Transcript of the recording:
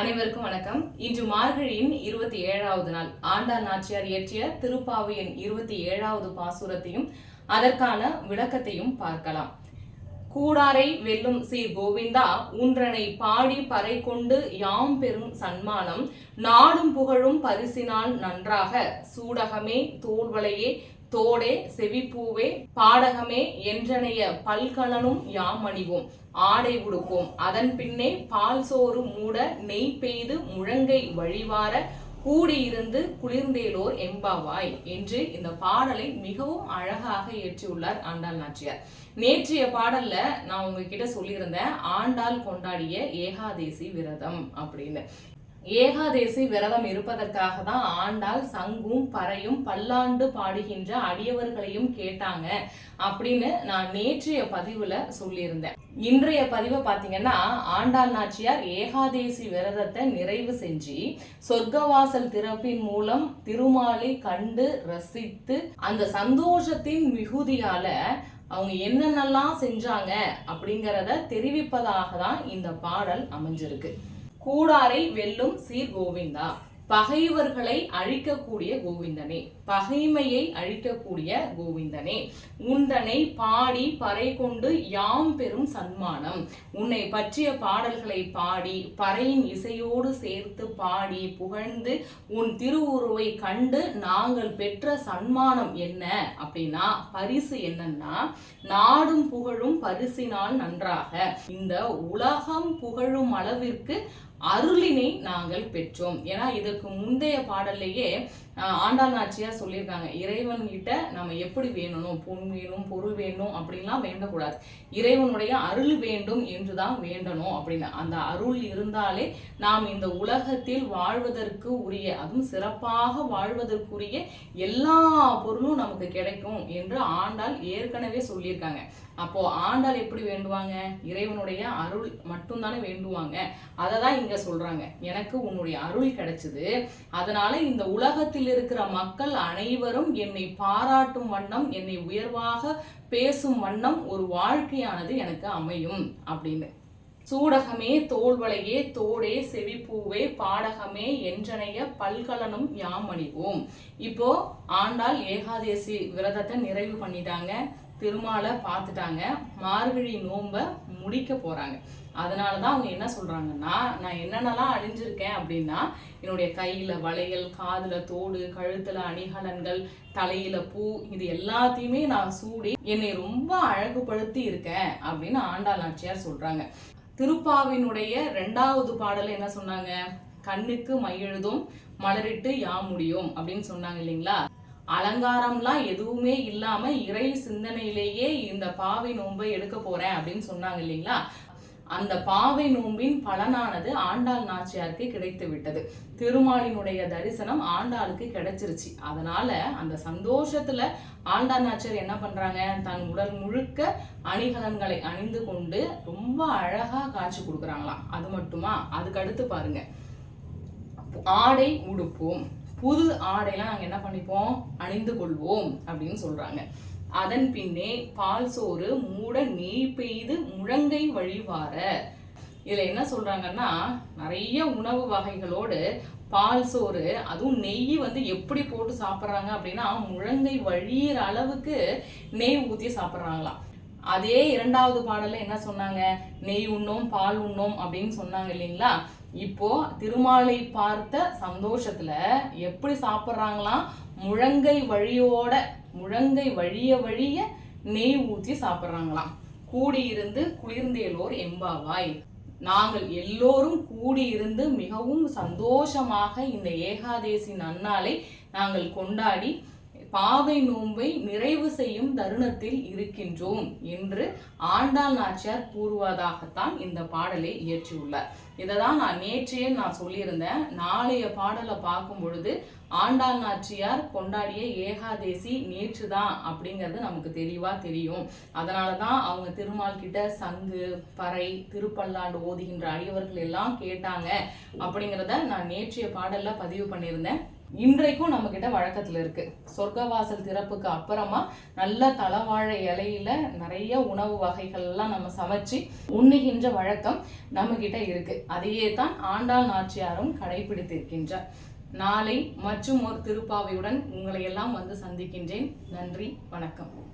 அனைவருக்கும் வணக்கம். இன்று மார்கழியின் இருபத்தி ஏழாவது நாள். ஆண்டாள் நாச்சியார் இயற்றிய திருப்பாவையின் இருபத்தி ஏழாவது பாசுரத்தையும் அதற்கான விளக்கத்தையும் பார்க்கலாம். கூடாரை வெல்லும் ஸ்ரீ கோவிந்தா ஊன்றனை பாடி பறை கொண்டு யாம் பெறும் சன்மானம் நாடும் புகழும் பரிசினால் நன்றாக. சூடகமே தோல்வளையே தோடே செவிப்பூவே பாடகமே என்றனைய பல்கலனும் யாம் அணிவோம். ஆடை உடுப்போம். அதன் பின்னே பால் சோறு மூட நெய் பெய்து முழங்கை வழிவார கூடியிருந்து குளிர்ந்தேலோர் எம்பாவாய் என்று இந்த பாடலை மிகவும் அழகாக இயற்றியுள்ளார் ஆண்டாள் நாச்சியார். நேற்றைய பாடல்ல நான் உங்ககிட்ட சொல்லியிருந்தேன் ஆண்டாள் கொண்டாடிய ஏகாதேசி விரதம் அப்படின்னு. ஏகாதேசி விரதம் இருப்பதற்காக தான் ஆண்டாள் சங்கும் பறையும் பல்லாண்டு பாடுகின்ற அடியவர்களையும் கேட்டாங்க அப்படின்னு நான் நேற்றைய பதிவுல சொல்லியிருந்தேன். இன்றைய பதிவை பார்த்தீங்கன்னா ஆண்டாள் நாச்சியார் ஏகாதேசி விரதத்தை நிறைவு செஞ்சு சொர்க்கவாசல் திறப்பின் மூலம் திருமாலை கண்டு ரசித்து அந்த சந்தோஷத்தின் மிகுதியால அவங்க என்னென்னலாம் செஞ்சாங்க அப்படிங்கிறத தெரிவிப்பதாக தான் இந்த பாடல் அமைஞ்சிருக்கு. கூடாரை வெல்லும் சீர் கோவிந்தா. பகைவர்களை அழிக்கக்கூடிய கோவிந்தனே. பகைமையை அழிக்கக்கூடிய கோவிந்தனே. உந்தனை பாடி பறை கொண்டு யாம் பெறும் சன்மானம். உன்னை பற்றிய பாடல்களை பாடி பறையின் இசையோடு சேர்த்து பாடி புகழ்ந்து உன் திருவுருவை கண்டு நாங்கள் பெற்ற சன்மானம் என்ன? அப்படின்னா பரிசு என்னன்னா நாடும் புகழும் பரிசினால் நன்றாக. இந்த உலகம் புகழும் அளவிற்கு அருளினை நாங்கள் பெற்றோம். ஏன்னா இதற்கு முந்தைய பாடல்லையே ஆண்டாள் நாச்சியார் சொல்லியிருக்காங்க. இறைவன் கிட்ட நம்ம எப்படி வேணும் பொன் வேணும் பொருள் வேணும் அப்படின்லாம் வேண்டக்கூடாது. இறைவனுடைய அருள் வேண்டும் என்றுதான் வேண்டணும் அப்படின்னு. அந்த அருள் இருந்தாலே நாம் இந்த உலகத்தில் வாழ்வதற்கு உரிய அதுவும் சிறப்பாக வாழ்வதற்குரிய எல்லா பொருளும் நமக்கு கிடைக்கும் என்று ஆண்டாள் ஏற்கனவே சொல்லியிருக்காங்க. அப்போ ஆண்டாள் எப்படி வேண்டுவாங்க? இறைவனுடைய அருள் மட்டும்தானே வேண்டுவாங்க? அதை தான் இங்க சொல்றாங்க. எனக்கு உன்னுடைய அருள் கிடைச்சது. அதனால இந்த உலகத்தில் இருக்கிற மக்கள் அனைவரும் என்னை பாராட்டும் வண்ணம் என்னை உயர்வாக பேசும் வண்ணம் ஒரு வாழ்க்கையானது எனக்கு அமையும் அப்படின்னு. சூடகமே தோல்வளையே தோடே செவிப்பூவே பாடகமே என்றனைய பல்கலனும் யாம் அணிவோம். இப்போ ஆண்டாள் ஏகாதேசி விரதத்தை நிறைவு பண்ணிட்டாங்க. திருமாலை பார்த்துட்டாங்க. மார்கழி நோன்பை முடிக்க போறாங்க. அதனால தான் அவங்க என்ன சொல்றாங்கன்னா நான் என்னென்னலாம் அழிஞ்சிருக்கேன் அப்படின்னா என்னுடைய கையில வளையல் காதுல தோடு கழுத்துல அணிகலன்கள் தலையில பூ இது எல்லாத்தையுமே நான் சூடி என்னை ரொம்ப அழகுபடுத்தி இருக்கேன் அப்படின்னு ஆண்டாள் நாச்சியார் சொல்றாங்க. திருப்பாவினுடைய ரெண்டாவது பாடலை என்ன சொன்னாங்க? கண்ணுக்கு மையெழுதும் மலரிட்டு யா முடியும் அப்படின்னு சொன்னாங்க இல்லைங்களா? அலங்காரம்லாம் எதுவுமே இல்லாம இறை சிந்தனையிலேயே இந்த பாவை நோன்பை எடுக்க போறேன் அப்படின்னு சொன்னாங்க இல்லைங்களா? அந்த பாவை நோம்பின் பலனானது ஆண்டாள் நாச்சியாருக்கு கிடைத்து விட்டது. திருமாலினுடைய தரிசனம் ஆண்டாளுக்கு கிடைச்சிருச்சு. அதனால அந்த சந்தோஷத்துல ஆண்டாள் நாச்சியார் என்ன பண்றாங்க? தன் உடல் முழுக்க அணிகலன்களை அணிந்து கொண்டு ரொம்ப அழகா காட்சி கொடுக்குறாங்களாம். அது மட்டுமா? அதுக்கு அடுத்து பாருங்க. ஆடை உடுப்போம். புது ஆடைலாம் நாங்கள் என்ன பண்ணிப்போம்? அணிந்து கொள்வோம் அப்படின்னு சொல்கிறாங்க அதன் பின்னே பால் சோறு மூட நெய் பெய்து முழங்கை வழிவார இதில் என்ன சொல்கிறாங்கன்னா நிறைய உணவு வகைகளோடு பால் சோறு அதுவும் நெய் வந்து எப்படி போட்டு சாப்பிட்றாங்க அப்படின்னா முழங்கை வழியிற அளவுக்கு நெய் ஊற்றி சாப்பிட்றாங்களாம். அதே இரண்டாவது பாடலில் என்ன சொன்னாங்க? நெய் உண்ணோம் பால் உண்ணோம் அப்படின்னு சொன்னாங்க இல்லைங்களா? இப்போ திருமாலை பார்த்த சந்தோஷத்துல எப்படி சாப்பிட்றாங்களாம்? முழங்கை வழியோட முழங்கை வழிய வழிய நெய் ஊற்றி சாப்பிட்றாங்களாம். கூடியிருந்து குளிர்ந்தேலோர் எம்பாவாய். நாங்கள் எல்லோரும் கூடியிருந்து மிகவும் சந்தோஷமாக இந்த ஏகாதேசி நன்னாளை நாங்கள் கொண்டாடி பாவை நோன்பை நிறைவு செய்யும் தருணத்தில் இருக்கின்றோம் என்று ஆண்டாள் நாச்சியார் கூறுவதாகத்தான் இந்த பாடலை இயற்றியுள்ளார். இதை தான் நான் நேற்றையே நான் சொல்லியிருந்தேன். நாளைய பாடலை பார்க்கும் பொழுது ஆண்டாள் நாச்சியார் கொண்டாடிய ஏகாதேசி நேற்று தான் அப்படிங்கிறது நமக்கு தெளிவாக தெரியும். அதனால தான் அவங்க திருமால் கிட்ட சங்கு பறை திருப்பல்லாண்டு ஓதுகின்ற அடியவர்கள் எல்லாம் கேட்டாங்க அப்படிங்கிறத நான் நேற்றைய பாடலில் பதிவு பண்ணியிருந்தேன். இன்றைக்கும் நம்ம கிட்ட வழக்கத்துல இருக்கு. சொர்க்கவாசல் திறப்புக்கு அப்புறமா நல்ல தலவாழை இலையில நிறைய உணவு வகைகள்லாம் நம்ம சமைச்சு உண்ணுகின்ற வழக்கம் நம்ம கிட்ட இருக்கு. அதையே தான் ஆண்டாள் நாச்சியாரும் கடைபிடித்திருக்கின்றார். நாளை மற்றும் ஒரு திருப்பாவையுடன் உங்களை எல்லாம் வந்து சந்திக்கின்றேன். நன்றி வணக்கம்.